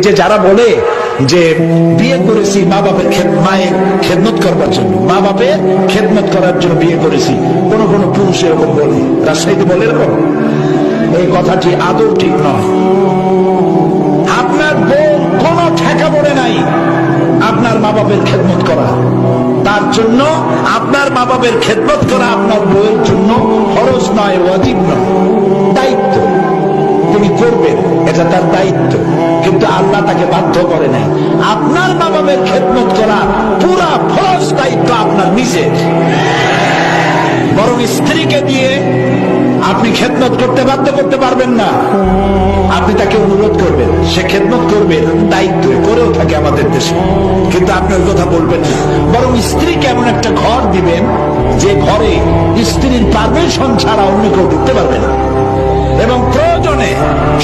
যে যারা বলে যে বিয়ে করেছি মা বাপের মায়ের খেদমত করবার জন্য, মা বাপের খেদমত করার জন্য বিয়ে করেছি, কোন কোন পুরুষ এরকম বলে, রাজশাহীতে বলে এরকম? এই কথাটি আদৌ ঠিক নয়। আপনার বউ কোন ঠেকা পড়ে নাই আপনার মা বাপের খেদমত করা। তার জন্য আপনার মা বাপের খেদমত করা আপনার বউয়ের জন্য খরচ নয়, ওয়াজিব নয়। দায়িত্ব। তিনি করবেন, এটা তার দায়িত্ব। কিন্তু আল্লাহ তাকে বাধ্য করে নাই। আপনার মা বাবার খেদমত করা পুরা ফরজ দায়িত্ব আপনার নিজের বরং স্ত্রীকে দিয়ে আপনি খেদমত করতে বাধ্য করতে পারবেন না। আপনি তাকে অনুরোধ করবেন, সে খেদমত করবে, দায়িত্ব করেও থাকে আমাদের দেশে। কিন্তু আপনি ওই কথা বলবেন না। বরং স্ত্রীকে এমন একটা ঘর দিবেন, যে ঘরে স্ত্রীর পারমিশন ছাড়া অন্য কেউ ঢুকতে পারবে না। এবং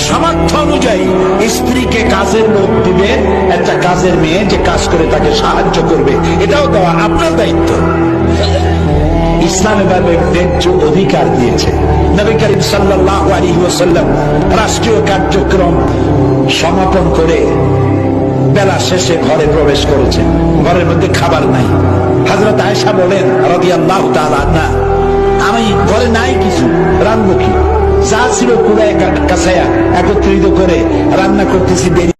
সামর্থ্য অনুযায়ী স্ত্রীকে কাজের লোক দিবে, একটা কাজের মেয়ে যে কাজ করে তাকে সাহায্য করবে। এটাও দেওয়া আপনার দায়িত্ব। ন্যায্য অধিকার দিয়েছে। নবী করিম সাল্লাল্লাহু আলাইহি ওয়াসাল্লাম রাষ্ট্রীয় কার্যক্রম সমাপন করে বেলা শেষে ঘরে প্রবেশ করেছেন। ঘরের মধ্যে খাবার নাই। হযরত আয়েশা বলেন তাআলা না আমি ঘরে নাই কিছু রান্না কি? যা ছিল পুরো কাছায়া একত্রিত করে রান্না করতেছি দেরি